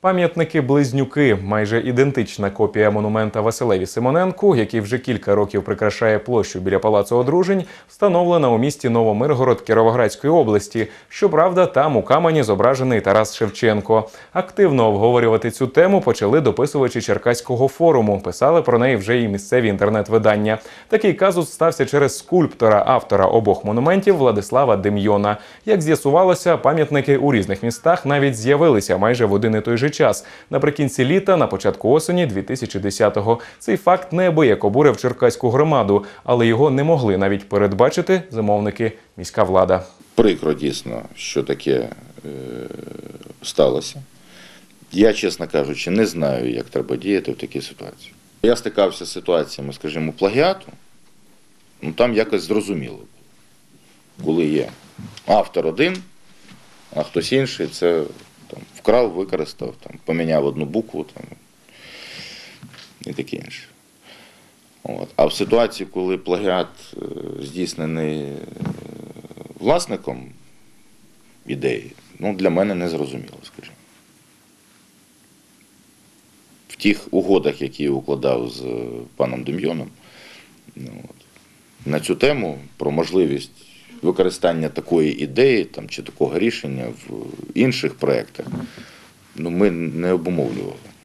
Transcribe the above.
Пам'ятники близнюки майже ідентична копія монумента Василеві Симоненку, який вже кілька років прикрашає площу біля палацу одружень, встановлена у місті Новомиргород Кіровоградської області. Щоправда, там у камені зображений Тарас Шевченко. Активно обговорювати цю тему почали дописувачі Черкаського форуму. Писали про неї вже і місцеві інтернет-видання. Такий казус стався через скульптора автора обох монументів Владислава Дем'йона. Як з'ясувалося, пам'ятники у різних містах навіть з'явилися майже в один і той же час. Наприкінці літа, на початку осені 2010-го. Цей факт неабияк обурив черкаську громаду, але його не могли навіть передбачити замовники міська влада. Прикро дійсно, що таке е, сталося. Я, чесно кажучи, не знаю, як треба діяти в такій ситуації. Я стикався з ситуаціями, скажімо, плагіату, ну там якось зрозуміло було, коли є автор один, а хтось інший це вкрав, використав, там, поміняв одну букву там, і таке інше. От. А в ситуації, коли плагіат е, здійснений е, власником ідеї, ну, для мене не зрозуміло, скажімо. В тих угодах, які я укладав з е, паном Дем'йоном, ну, на цю тему про можливість використання такої ідеї там, чи такого рішення в інших проєктах, ну, ми не обумовлювали.